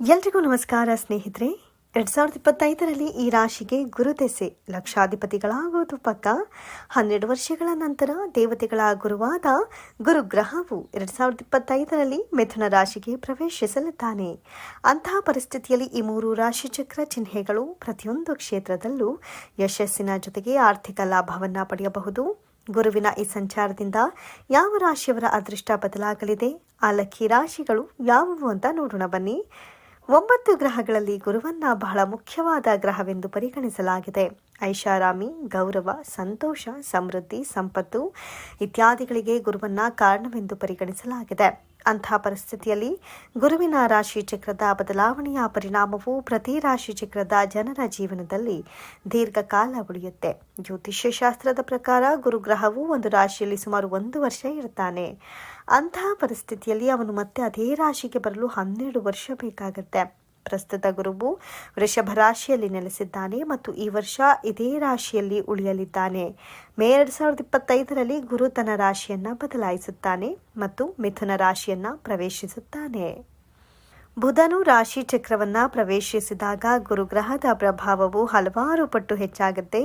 ಎಲ್ರಿಗೂ ನಮಸ್ಕಾರ ಸ್ನೇಹಿತರೆ. ಎರಡ್ ಸಾವಿರದ ಇಪ್ಪತ್ತೈದರಲ್ಲಿ ಈ ರಾಶಿಗೆ ಗುರುದೆಸೆ ಲಕ್ಷಾಧಿಪತಿಗಳಾಗುವುದು ಪಕ್ಕ. ಹನ್ನೆರಡು ವರ್ಷಗಳ ನಂತರ ದೇವತೆಗಳ ಗುರುವಾದ ಗುರುಗ್ರಹವು ಎರಡ್ ಸಾವಿರದ ಇಪ್ಪತ್ತೈದರಲ್ಲಿ ಮಿಥುನ ರಾಶಿಗೆ ಪ್ರವೇಶಿಸಲಿದ್ದಾನೆ ಅಂತಹ ಪರಿಸ್ಥಿತಿಯಲ್ಲಿ ಈ ಮೂರು ರಾಶಿ ಚಕ್ರ ಚಿಹ್ನೆಗಳು ಪ್ರತಿಯೊಂದು ಕ್ಷೇತ್ರದಲ್ಲೂ ಯಶಸ್ಸಿನ ಜೊತೆಗೆ ಆರ್ಥಿಕ ಲಾಭವನ್ನು ಪಡೆಯಬಹುದು. ಗುರುವಿನ ಈ ಸಂಚಾರದಿಂದ ಯಾವ ರಾಶಿಯವರ ಅದೃಷ್ಟ ಬದಲಾಗಲಿದೆ? ಆ ಲಕ್ಕಿ ರಾಶಿಗಳು ಯಾವುವು ಅಂತ ನೋಡೋಣ ಬನ್ನಿ. ಒಂಬತ್ತು ಗ್ರಹಗಳಲ್ಲಿ ಗುರುವನ್ನ ಬಹಳ ಮುಖ್ಯವಾದ ಗ್ರಹವೆಂದು ಪರಿಗಣಿಸಲಾಗಿದೆ. ಐಷಾರಾಮಿ, ಗೌರವ, ಸಂತೋಷ, ಸಮೃದ್ಧಿ, ಸಂಪತ್ತು ಇತ್ಯಾದಿಗಳಿಗೆ ಗುರುವನ್ನ ಕಾರಣವೆಂದು ಪರಿಗಣಿಸಲಾಗಿದೆ. ಅಂತಹ ಪರಿಸ್ಥಿತಿಯಲ್ಲಿ ಗುರುವಿನ ರಾಶಿ ಚಕ್ರದ ಬದಲಾವಣೆಯ ಪರಿಣಾಮವು ಪ್ರತಿ ರಾಶಿ ಚಕ್ರದ ಜನರ ಜೀವನದಲ್ಲಿ ದೀರ್ಘಕಾಲ ಉಳಿಯುತ್ತೆ. ಜ್ಯೋತಿಷ್ಯ ಶಾಸ್ತ್ರದ ಪ್ರಕಾರ ಗುರುಗ್ರಹವು ಒಂದು ರಾಶಿಯಲ್ಲಿ ಸುಮಾರು ಒಂದು ವರ್ಷ ಇರ್ತಾನೆ ಅಂತಹ ಪರಿಸ್ಥಿತಿಯಲ್ಲಿ ಅವನು ಮತ್ತೆ ಅದೇ ರಾಶಿಗೆ ಬರಲು ಹನ್ನೆರಡು ವರ್ಷ ಬೇಕಾಗುತ್ತೆ. ಪ್ರಸ್ತುತ ಗುರುವು ವೃಷಭ ರಾಶಿಯಲ್ಲಿ ನೆಲೆಸಿದ್ದಾನೆ ಮತ್ತು ಈ ವರ್ಷ ಇದೇ ರಾಶಿಯಲ್ಲಿ ಉಳಿಯಲಿದ್ದಾನೆ. ಮೇ ಎರಡ್ ಸಾವಿರದ ಇಪ್ಪತ್ತೈದರಲ್ಲಿ ಗುರು ತನ್ನ ರಾಶಿಯನ್ನ ಬದಲಾಯಿಸುತ್ತಾನೆ ಮತ್ತು ಮಿಥುನ ರಾಶಿಯನ್ನ ಪ್ರವೇಶಿಸುತ್ತಾನೆ. ಬುಧನು ರಾಶಿ ಚಕ್ರವನ್ನ ಪ್ರವೇಶಿಸಿದಾಗ ಗುರುಗ್ರಹದ ಪ್ರಭಾವವು ಹಲವಾರು ಪಟ್ಟು ಹೆಚ್ಚಾಗುತ್ತೆ.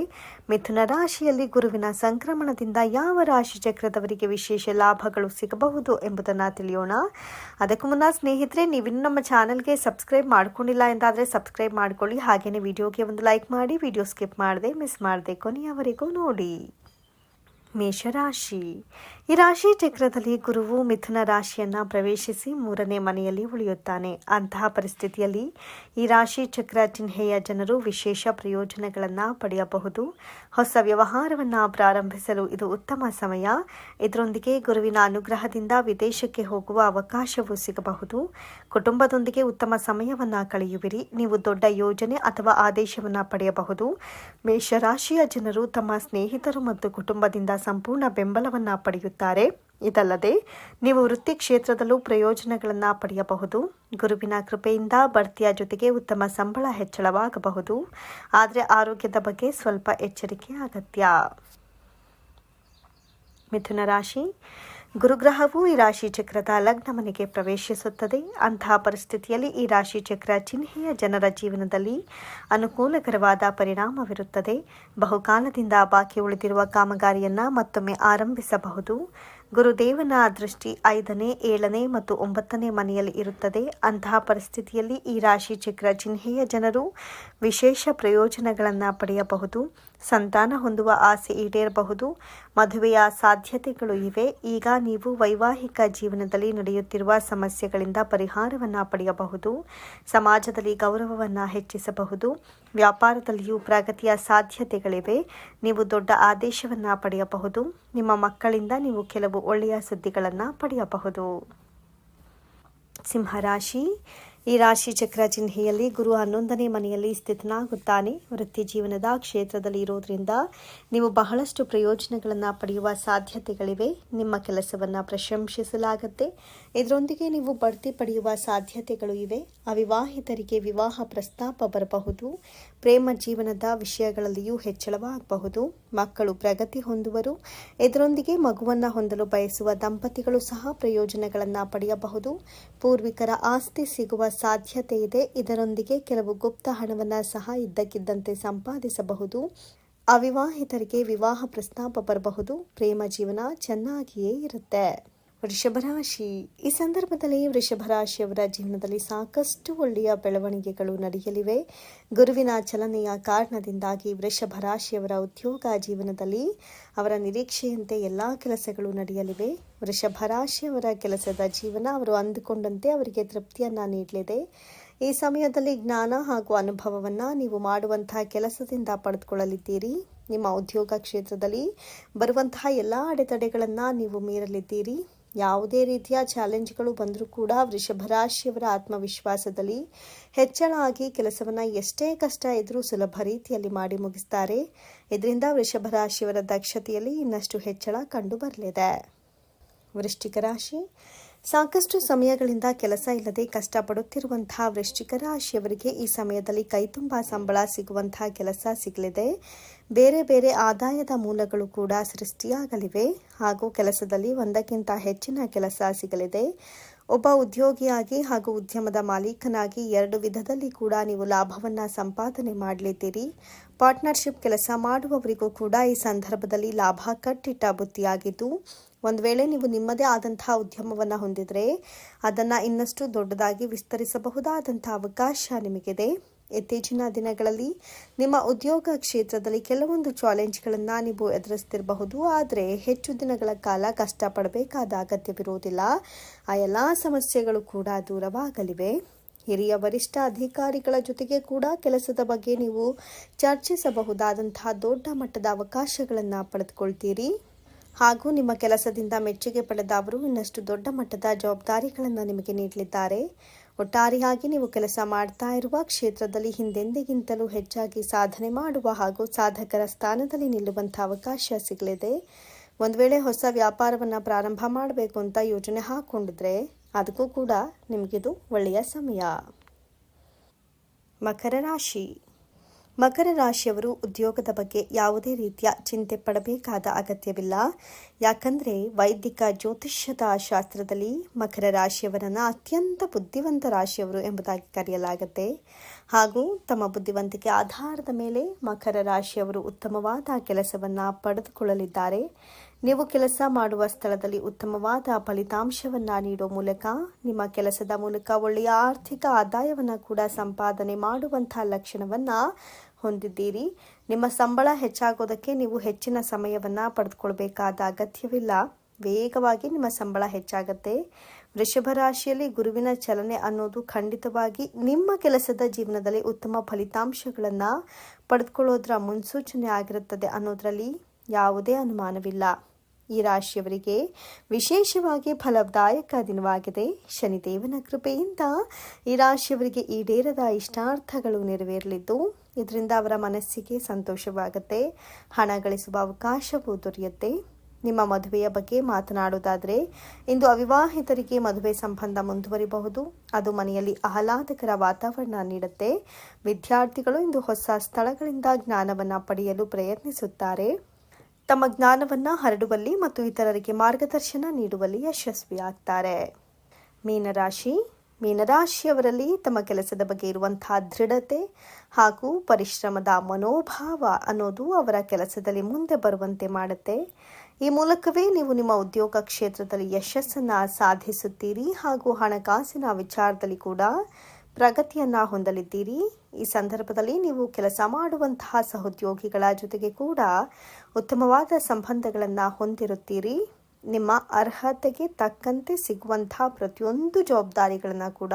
ಮಿಥುನ ರಾಶಿಯಲ್ಲಿ ಗುರುವಿನ ಸಂಕ್ರಮಣದಿಂದ ಯಾವ ರಾಶಿ ಚಕ್ರದವರಿಗೆ ವಿಶೇಷ ಲಾಭಗಳು ಸಿಗಬಹುದು ಎಂಬುದನ್ನು ತಿಳಿಯೋಣ. ಅದಕ್ಕೂ ಮುನ್ನ ಸ್ನೇಹಿತರೆ, ನೀವಿನ್ನು ನಮ್ಮ ಚಾನಲ್ಗೆ ಸಬ್ಸ್ಕ್ರೈಬ್ ಮಾಡ್ಕೊಂಡಿಲ್ಲ ಎಂದಾದರೆ ಸಬ್ಸ್ಕ್ರೈಬ್ ಮಾಡ್ಕೊಳ್ಳಿ. ಹಾಗೆಯೇ ವಿಡಿಯೋಗೆ ಒಂದು ಲೈಕ್ ಮಾಡಿ, ವಿಡಿಯೋ ಸ್ಕಿಪ್ ಮಾಡದೆ, ಮಿಸ್ ಮಾಡದೆ ಕೊನೆಯವರೆಗೂ ನೋಡಿ. ಮೇಷರಾಶಿ. ಈ ರಾಶಿ ಚಕ್ರದಲ್ಲಿ ಗುರುವು ಮಿಥುನ ರಾಶಿಯನ್ನ ಪ್ರವೇಶಿಸಿ ಮೂರನೇ ಮನೆಯಲ್ಲಿ ಉಳಿಯುತ್ತಾನೆ. ಅಂತಹ ಪರಿಸ್ಥಿತಿಯಲ್ಲಿ ಈ ರಾಶಿ ಚಕ್ರ ಚಿಹ್ನೆಯ ಜನರು ವಿಶೇಷ ಪ್ರಯೋಜನಗಳನ್ನು ಪಡೆಯಬಹುದು. ಹೊಸ ವ್ಯವಹಾರವನ್ನು ಪ್ರಾರಂಭಿಸಲು ಇದು ಉತ್ತಮ ಸಮಯ. ಇದರೊಂದಿಗೆ ಗುರುವಿನ ಅನುಗ್ರಹದಿಂದ ವಿದೇಶಕ್ಕೆ ಹೋಗುವ ಅವಕಾಶವೂ ಸಿಗಬಹುದು. ಕುಟುಂಬದೊಂದಿಗೆ ಉತ್ತಮ ಸಮಯವನ್ನು ಕಳೆಯುವಿರಿ. ನೀವು ದೊಡ್ಡ ಯೋಜನೆ ಅಥವಾ ಆದೇಶವನ್ನು ಪಡೆಯಬಹುದು. ಮೇಷರಾಶಿಯ ಜನರು ತಮ್ಮ ಸ್ನೇಹಿತರು ಮತ್ತು ಕುಟುಂಬದಿಂದ ಸಂಪೂರ್ಣ ಬೆಂಬಲವನ್ನು ಪಡೆಯುತ್ತಾರೆ. ಇದಲ್ಲದೆ, ನೀವು ವೃತ್ತಿ ಕ್ಷೇತ್ರದಲ್ಲೂ ಪ್ರಯೋಜನಗಳನ್ನು ಪಡೆಯಬಹುದು. ಗುರುವಿನ ಕೃಪೆಯಿಂದ ಬಡ್ತಿಯ ಜೊತೆಗೆ ಉತ್ತಮ ಸಂಬಳ ಹೆಚ್ಚಳವಾಗಬಹುದು. ಆದರೆ ಆರೋಗ್ಯದ ಬಗ್ಗೆ ಸ್ವಲ್ಪ ಎಚ್ಚರಿಕೆ ಅಗತ್ಯ. ಮಿಥುನ ರಾಶಿ ಗುರುಗ್ರಹವು ಈ ರಾಶಿ ಚಕ್ರದ ಲಗ್ನ ಮನೆಗೆ ಪ್ರವೇಶಿಸುತ್ತದೆ. ಅಂತಹ ಪರಿಸ್ಥಿತಿಯಲ್ಲಿ ಈ ರಾಶಿ ಚಕ್ರ ಚಿಹ್ನೆಯ ಜನರ ಜೀವನದಲ್ಲಿ ಅನುಕೂಲಕರವಾದ ಪರಿಣಾಮವಿರುತ್ತದೆ. ಬಹುಕಾಲದಿಂದ ಬಾಕಿ ಉಳಿದಿರುವ ಕಾಮಗಾರಿಯನ್ನು ಮತ್ತೊಮ್ಮೆ ಆರಂಭಿಸಬಹುದು. ಗುರುದೇವನ ದೃಷ್ಟಿ ಐದನೇ, ಏಳನೇ ಮತ್ತು ಒಂಬತ್ತನೇ ಮನೆಯಲ್ಲಿ ಇರುತ್ತದೆ. ಅಂತಹ ಪರಿಸ್ಥಿತಿಯಲ್ಲಿ ಈ ರಾಶಿ ಚಕ್ರ ಚಿಹ್ನೆಯ ಜನರು ವಿಶೇಷ ಪ್ರಯೋಜನಗಳನ್ನು ಪಡೆಯಬಹುದು. ಸಂತಾನ ಹೊಂದುವ ಆಸೆ ಈಡೇರಬಹುದು. ಮದುವೆಯ ಸಾಧ್ಯತೆಗಳು ಇವೆ. ಈಗ ನೀವು ವೈವಾಹಿಕ ಜೀವನದಲ್ಲಿ ನಡೆಯುತ್ತಿರುವ ಸಮಸ್ಯೆಗಳಿಂದ ಪರಿಹಾರವನ್ನು ಪಡೆಯಬಹುದು. ಸಮಾಜದಲ್ಲಿ ಗೌರವವನ್ನು ಹೆಚ್ಚಿಸಬಹುದು. ವ್ಯಾಪಾರದಲ್ಲಿಯೂ ಪ್ರಗತಿಯ ಸಾಧ್ಯತೆಗಳಿವೆ. ನೀವು ದೊಡ್ಡ ಆದೇಶವನ್ನು ಪಡೆಯಬಹುದು. ನಿಮ್ಮ ಮಕ್ಕಳಿಂದ ನೀವು ಕೆಲವು ಒಳ್ಳೆಯ ಸುದ್ದಿಗಳನ್ನು ಪಡೆಯಬಹುದು. ಸಿಂಹರಾಶಿ ಈ ರಾಶಿ ಚಕ್ರ ಚಿಹ್ನೆಯಲ್ಲಿ ಗುರು ಹನ್ನೊಂದನೇ ಮನೆಯಲ್ಲಿ ಸ್ಥಿತನಾಗುತ್ತಾನೆ. ವೃತ್ತಿ ಜೀವನದ ಕ್ಷೇತ್ರದಲ್ಲಿ ಇರೋದ್ರಿಂದ ನೀವು ಬಹಳಷ್ಟು ಪ್ರಯೋಜನಗಳನ್ನು ಪಡೆಯುವ ಸಾಧ್ಯತೆಗಳಿವೆ. ನಿಮ್ಮ ಕೆಲಸವನ್ನು ಪ್ರಶಂಸಿಸಲಾಗುತ್ತೆ. ಇದರೊಂದಿಗೆ ನೀವು ಬಡ್ತಿ ಪಡೆಯುವ ಸಾಧ್ಯತೆಗಳು ಇವೆ. ಅವಿವಾಹಿತರಿಗೆ ವಿವಾಹ ಪ್ರಸ್ತಾಪ ಬರಬಹುದು. ಪ್ರೇಮ ಜೀವನದ ವಿಷಯಗಳಲ್ಲಿಯೂ ಹೆಚ್ಚಳವಾಗಬಹುದು. ಮಕ್ಕಳು ಪ್ರಗತಿ ಹೊಂದುವರು. ಇದರೊಂದಿಗೆ ಮಗುವನ್ನು ಹೊಂದಲು ಬಯಸುವ ದಂಪತಿಗಳು ಸಹ ಪ್ರಯೋಜನಗಳನ್ನು ಪಡೆಯಬಹುದು. ಪೂರ್ವಿಕರ ಆಸ್ತಿ ಸಿಗುವ ಸಾಧ್ಯತೆ ಇದೆ. ಇದರೊಂದಿಗೆ ಕೆಲವು ಗುಪ್ತ ಹಣವನ್ನು ಸಹ ಇದ್ದಕ್ಕಿದ್ದಂತೆ ಸಂಪಾದಿಸಬಹುದು. ಅವಿವಾಹಿತರಿಗೆ ವಿವಾಹ ಪ್ರಸ್ತಾಪ ಬರಬಹುದು. ಪ್ರೇಮ ಜೀವನ ಚೆನ್ನಾಗಿಯೇ ಇರುತ್ತೆ. ವೃಷಭರಾಶಿ. ಈ ಸಂದರ್ಭದಲ್ಲಿ ವೃಷಭರಾಶಿಯವರ ಜೀವನದಲ್ಲಿ ಸಾಕಷ್ಟು ಒಳ್ಳೆಯ ಬೆಳವಣಿಗೆಗಳು ನಡೆಯಲಿವೆ. ಗುರುವಿನ ಚಲನೆಯ ಕಾರಣದಿಂದಾಗಿ ವೃಷಭ ರಾಶಿಯವರ ಉದ್ಯೋಗ ಜೀವನದಲ್ಲಿ ಅವರ ನಿರೀಕ್ಷೆಯಂತೆ ಎಲ್ಲ ಕೆಲಸಗಳು ನಡೆಯಲಿವೆ. ವೃಷಭ ರಾಶಿಯವರ ಕೆಲಸದ ಜೀವನ ಅವರು ಅಂದುಕೊಂಡಂತೆ ಅವರಿಗೆ ತೃಪ್ತಿಯನ್ನು ನೀಡಲಿದೆ. ಈ ಸಮಯದಲ್ಲಿ ಜ್ಞಾನ ಹಾಗೂ ಅನುಭವವನ್ನು ನೀವು ಮಾಡುವಂತಹ ಕೆಲಸದಿಂದ ಪಡೆದುಕೊಳ್ಳಲಿದ್ದೀರಿ. ನಿಮ್ಮ ಉದ್ಯೋಗ ಕ್ಷೇತ್ರದಲ್ಲಿ ಬರುವಂತಹ ಎಲ್ಲ ಅಡೆತಡೆಗಳನ್ನು ನೀವು ಮೀರಲಿದ್ದೀರಿ. ಯಾವುದೇ ರೀತಿಯ ಚಾಲೆಂಜ್ಗಳು ಬಂದರೂ ಕೂಡ ವೃಷಭ ರಾಶಿಯವರ ಆತ್ಮವಿಶ್ವಾಸದಲ್ಲಿ ಹೆಚ್ಚಳ ಆಗಿ ಕೆಲಸವನ್ನು ಎಷ್ಟೇ ಕಷ್ಟ ಇದ್ದರೂ ಸುಲಭ ರೀತಿಯಲ್ಲಿ ಮಾಡಿ ಮುಗಿಸ್ತಾರೆ. ಇದರಿಂದ ವೃಷಭ ರಾಶಿಯವರ ದಕ್ಷತೆಯಲ್ಲಿ ಇನ್ನಷ್ಟು ಹೆಚ್ಚಳ ಕಂಡು ಬರಲಿದೆ. ವೃಶ್ಚಿಕ ರಾಶಿ ಸಾಕಷ್ಟು ಸಮಯಗಳಿಂದ ಕೆಲಸ ಇಲ್ಲದೆ ಕಷ್ಟಪಡುತ್ತಿರುವಂತಹ ವೃಶ್ಚಿಕ ರಾಶಿಯವರಿಗೆ ಈ ಸಮಯದಲ್ಲಿ ಕೈತುಂಬ ಸಂಬಳ ಸಿಗುವಂತಹ ಕೆಲಸ ಸಿಗಲಿದೆ. ಬೇರೆ ಬೇರೆ ಆದಾಯದ ಮೂಲಗಳು ಕೂಡ ಸೃಷ್ಟಿಯಾಗಲಿವೆ ಹಾಗೂ ಕೆಲಸದಲ್ಲಿ ಒಂದಕ್ಕಿಂತ ಹೆಚ್ಚಿನ ಕೆಲಸ ಸಿಗಲಿದೆ. ಒಬ್ಬ ಉದ್ಯೋಗಿಯಾಗಿ ಹಾಗೂ ಉದ್ಯಮದ ಮಾಲೀಕನಾಗಿ ಎರಡು ವಿಧದಲ್ಲಿ ಕೂಡ ನೀವು ಲಾಭವನ್ನು ಸಂಪಾದನೆ ಮಾಡಲಿದ್ದೀರಿ. ಪಾರ್ಟ್ನರ್ಶಿಪ್ ಕೆಲಸ ಮಾಡುವವರಿಗೂ ಕೂಡ ಈ ಸಂದರ್ಭದಲ್ಲಿ ಲಾಭ ಕಟ್ಟಿಟ್ಟ ಬುತ್ತಿಯಾಗಿದ್ದು ಒಂದು ವೇಳೆ ನೀವು ನಿಮ್ಮದೇ ಆದಂತಹ ಉದ್ಯಮವನ್ನು ಹೊಂದಿದರೆ ಅದನ್ನು ಇನ್ನಷ್ಟು ದೊಡ್ಡದಾಗಿ ವಿಸ್ತರಿಸಬಹುದಾದಂಥ ಅವಕಾಶ ನಿಮಗಿದೆ. ಇತ್ತೀಚಿನ ದಿನಗಳಲ್ಲಿ ನಿಮ್ಮ ಉದ್ಯೋಗ ಕ್ಷೇತ್ರದಲ್ಲಿ ಕೆಲವೊಂದು ಚಾಲೆಂಜ್ಗಳನ್ನು ನೀವು ಎದುರಿಸ್ತಿರಬಹುದು. ಆದರೆ ಹೆಚ್ಚು ದಿನಗಳ ಕಾಲ ಕಷ್ಟಪಡಬೇಕಾದ ಅಗತ್ಯವಿರುವುದಿಲ್ಲ. ಆ ಎಲ್ಲ ಸಮಸ್ಯೆಗಳು ಕೂಡ ದೂರವಾಗಲಿವೆ. ಹಿರಿಯ ವರಿಷ್ಠ ಅಧಿಕಾರಿಗಳ ಜೊತೆಗೆ ಕೂಡ ಕೆಲಸದ ಬಗ್ಗೆ ನೀವು ಚರ್ಚಿಸಬಹುದಾದಂತಹ ದೊಡ್ಡ ಮಟ್ಟದ ಅವಕಾಶಗಳನ್ನು ಪಡೆದುಕೊಳ್ತೀರಿ. ಹಾಗೂ ನಿಮ್ಮ ಕೆಲಸದಿಂದ ಮೆಚ್ಚುಗೆ ಪಡೆದ ಅವರು ಇನ್ನಷ್ಟು ದೊಡ್ಡ ಮಟ್ಟದ ಜವಾಬ್ದಾರಿಗಳನ್ನು ನಿಮಗೆ ನೀಡಲಿದ್ದಾರೆ. ಒಟ್ಟಾರೆಯಾಗಿ ನೀವು ಕೆಲಸ ಮಾಡ್ತಾ ಇರುವ ಕ್ಷೇತ್ರದಲ್ಲಿ ಹಿಂದೆಂದಿಗಿಂತಲೂ ಹೆಚ್ಚಾಗಿ ಸಾಧನೆ ಮಾಡುವ ಹಾಗೂ ಸಾಧಕರ ಸ್ಥಾನದಲ್ಲಿ ನಿಲ್ಲುವಂಥ ಅವಕಾಶ ಸಿಗಲಿದೆ. ಒಂದು ವೇಳೆ ಹೊಸ ವ್ಯಾಪಾರವನ್ನು ಪ್ರಾರಂಭ ಮಾಡಬೇಕು ಅಂತ ಯೋಜನೆ ಹಾಕ್ಕೊಂಡಿದ್ರೆ ಅದಕ್ಕೂ ಕೂಡ ನಿಮಗಿದು ಒಳ್ಳೆಯ ಸಮಯ. ಮಕರ ರಾಶಿ. ಮಕರ ರಾಶಿಯವರು ಉದ್ಯೋಗದ ಬಗ್ಗೆ ಯಾವುದೇ ರೀತಿಯ ಚಿಂತೆ ಪಡಬೇಕಾದ ಅಗತ್ಯವಿಲ್ಲ. ಯಾಕಂದರೆ ವೈದಿಕ ಜ್ಯೋತಿಷ್ಯದ ಶಾಸ್ತ್ರದಲ್ಲಿ ಮಕರ ರಾಶಿಯವರನ್ನು ಅತ್ಯಂತ ಬುದ್ಧಿವಂತ ರಾಶಿಯವರು ಎಂಬುದಾಗಿ ಕರೆಯಲಾಗುತ್ತೆ. ಹಾಗೂ ತಮ್ಮ ಬುದ್ಧಿವಂತಿಕೆ ಆಧಾರದ ಮೇಲೆ ಮಕರ ರಾಶಿಯವರು ಉತ್ತಮವಾದ ಕೆಲಸವನ್ನು ಪಡೆದುಕೊಳ್ಳಲಿದ್ದಾರೆ. ನೀವು ಕೆಲಸ ಮಾಡುವ ಸ್ಥಳದಲ್ಲಿ ಉತ್ತಮವಾದ ಫಲಿತಾಂಶವನ್ನು ನೀಡುವ ಮೂಲಕ ನಿಮ್ಮ ಕೆಲಸದ ಮೂಲಕ ಒಳ್ಳೆಯ ಆರ್ಥಿಕ ಆದಾಯವನ್ನು ಕೂಡ ಸಂಪಾದನೆ ಮಾಡುವಂತಹ ಲಕ್ಷಣವನ್ನು ಹೊಂದಿದ್ದೀರಿ. ನಿಮ್ಮ ಸಂಬಳ ಹೆಚ್ಚಾಗೋದಕ್ಕೆ ನೀವು ಹೆಚ್ಚಿನ ಸಮಯವನ್ನು ಪಡೆದುಕೊಳ್ಬೇಕಾದ ಅಗತ್ಯವಿಲ್ಲ. ವೇಗವಾಗಿ ನಿಮ್ಮ ಸಂಬಳ ಹೆಚ್ಚಾಗತ್ತೆ. ವೃಷಭ ರಾಶಿಯಲ್ಲಿ ಗುರುವಿನ ಚಲನೆ ಅನ್ನೋದು ಖಂಡಿತವಾಗಿ ನಿಮ್ಮ ಕೆಲಸದ ಜೀವನದಲ್ಲಿ ಉತ್ತಮ ಫಲಿತಾಂಶಗಳನ್ನು ಪಡೆದುಕೊಳ್ಳೋದ್ರ ಮುನ್ಸೂಚನೆ ಆಗಿರುತ್ತದೆ ಅನ್ನೋದರಲ್ಲಿ ಯಾವುದೇ ಅನುಮಾನವಿಲ್ಲ. ಈ ರಾಶಿಯವರಿಗೆ ವಿಶೇಷವಾಗಿ ಫಲದಾಯಕ ದಿನವಾಗಿದೆ. ಶನಿದೇವನ ಕೃಪೆಯಿಂದ ಈ ರಾಶಿಯವರಿಗೆ ಈಡೇರದ ಇಷ್ಟಾರ್ಥಗಳು ನೆರವೇರಲಿದ್ದು, ಇದರಿಂದ ಅವರ ಮನಸ್ಸಿಗೆ ಸಂತೋಷವಾಗುತ್ತೆ. ಹಣ ಗಳಿಸುವ ಅವಕಾಶವೂ ದೊರೆಯುತ್ತೆ. ನಿಮ್ಮ ಮದುವೆಯ ಬಗ್ಗೆ ಮಾತನಾಡುವುದಾದರೆ, ಇಂದು ಅವಿವಾಹಿತರಿಗೆ ಮದುವೆ ಸಂಬಂಧ ಮುಂದುವರಿಬಹುದು. ಅದು ಮನೆಯಲ್ಲಿ ಆಹ್ಲಾದಕರ ವಾತಾವರಣ ನೀಡುತ್ತೆ. ವಿದ್ಯಾರ್ಥಿಗಳು ಇಂದು ಹೊಸ ಸ್ಥಳಗಳಿಂದ ಜ್ಞಾನವನ್ನು ಪಡೆಯಲು ಪ್ರಯತ್ನಿಸುತ್ತಾರೆ. ತಮ್ಮ ಜ್ಞಾನವನ್ನು ಹರಡುವಲ್ಲಿ ಮತ್ತು ಇತರರಿಗೆ ಮಾರ್ಗದರ್ಶನ ನೀಡುವಲ್ಲಿ ಯಶಸ್ವಿಯಾಗ್ತಾರೆ. ಮೀನರಾಶಿ, ಮೀನರಾಶಿಯವರಲ್ಲಿ ತಮ್ಮ ಕೆಲಸದ ಬಗ್ಗೆ ಇರುವಂತಹ ದೃಢತೆ ಹಾಗೂ ಪರಿಶ್ರಮದ ಮನೋಭಾವ ಅನ್ನೋದು ಅವರ ಕೆಲಸದಲ್ಲಿ ಮುಂದೆ ಬರುವಂತೆ ಮಾಡುತ್ತೆ. ಈ ಮೂಲಕವೇ ನೀವು ನಿಮ್ಮ ಉದ್ಯೋಗ ಕ್ಷೇತ್ರದಲ್ಲಿ ಯಶಸ್ಸನ್ನು ಸಾಧಿಸುತ್ತೀರಿ ಹಾಗೂ ಹಣಕಾಸಿನ ವಿಚಾರದಲ್ಲಿ ಕೂಡ ಪ್ರಗತಿಯನ್ನು ಹೊಂದಲಿದ್ದೀರಿ. ಈ ಸಂದರ್ಭದಲ್ಲಿ ನೀವು ಕೆಲಸ ಮಾಡುವಂತಹ ಸಹೋದ್ಯೋಗಿಗಳ ಜೊತೆಗೆ ಕೂಡ ಉತ್ತಮವಾದ ಸಂಬಂಧಗಳನ್ನು ಹೊಂದಿರುತ್ತೀರಿ. ನಿಮ್ಮ ಅರ್ಹತೆಗೆ ತಕ್ಕಂತೆ ಸಿಗುವಂಥ ಪ್ರತಿಯೊಂದು ಜವಾಬ್ದಾರಿಗಳನ್ನು ಕೂಡ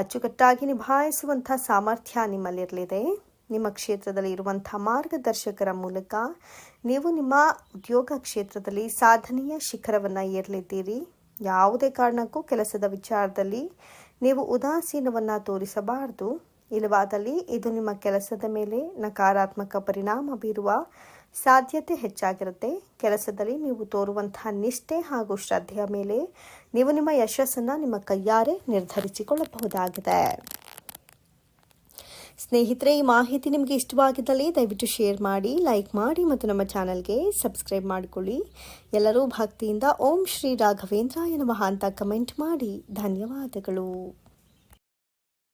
ಅಚ್ಚುಕಟ್ಟಾಗಿ ನಿಭಾಯಿಸುವಂಥ ಸಾಮರ್ಥ್ಯ ನಿಮ್ಮಲ್ಲಿರಲಿದೆ. ನಿಮ್ಮ ಕ್ಷೇತ್ರದಲ್ಲಿ ಇರುವಂಥ ಮಾರ್ಗದರ್ಶಕರ ಮೂಲಕ ನೀವು ನಿಮ್ಮ ಉದ್ಯೋಗ ಕ್ಷೇತ್ರದಲ್ಲಿ ಸಾಧನೀಯ ಶಿಖರವನ್ನು ಏರಲಿದ್ದೀರಿ. ಯಾವುದೇ ಕಾರಣಕ್ಕೂ ಕೆಲಸದ ವಿಚಾರದಲ್ಲಿ ನೀವು ಉದಾಸೀನವನ್ನು ತೋರಿಸಬಾರದು. ಇಲ್ಲವಾದಲ್ಲಿ ಇದು ನಿಮ್ಮ ಕೆಲಸದ ಮೇಲೆ ನಕಾರಾತ್ಮಕ ಪರಿಣಾಮ ಬೀರುವ ಸಾಧ್ಯತೆ ಹೆಚ್ಚಾಗಿರುತ್ತೆ. ಕೆಲಸದಲ್ಲಿ ನೀವು ತೋರುವಂತಹ ನಿಷ್ಠೆ ಹಾಗೂ ಶ್ರದ್ಧೆಯ ಮೇಲೆ ನೀವು ನಿಮ್ಮ ಯಶಸ್ಸನ್ನು ನಿಮ್ಮ ಕೈಯಾರೆ ನಿರ್ಧರಿಸಿಕೊಳ್ಳಬಹುದಾಗಿದೆ. ಸ್ನೇಹಿತರೆ, ಈ ಮಾಹಿತಿ ನಿಮಗೆ ಇಷ್ಟವಾಗಿದ್ದಲ್ಲಿ ದಯವಿಟ್ಟು ಶೇರ್ ಮಾಡಿ, ಲೈಕ್ ಮಾಡಿ ಮತ್ತು ನಮ್ಮ ಚಾನಲ್ಗೆ ಸಬ್ಸ್ಕ್ರೈಬ್ ಮಾಡಿಕೊಳ್ಳಿ. ಎಲ್ಲರೂ ಭಕ್ತಿಯಿಂದ ಓಂ ಶ್ರೀ ರಾಘವೇಂದ್ರ ಎನ್ನುವ ಅಂತ ಕಮೆಂಟ್ ಮಾಡಿ. ಧನ್ಯವಾದಗಳು.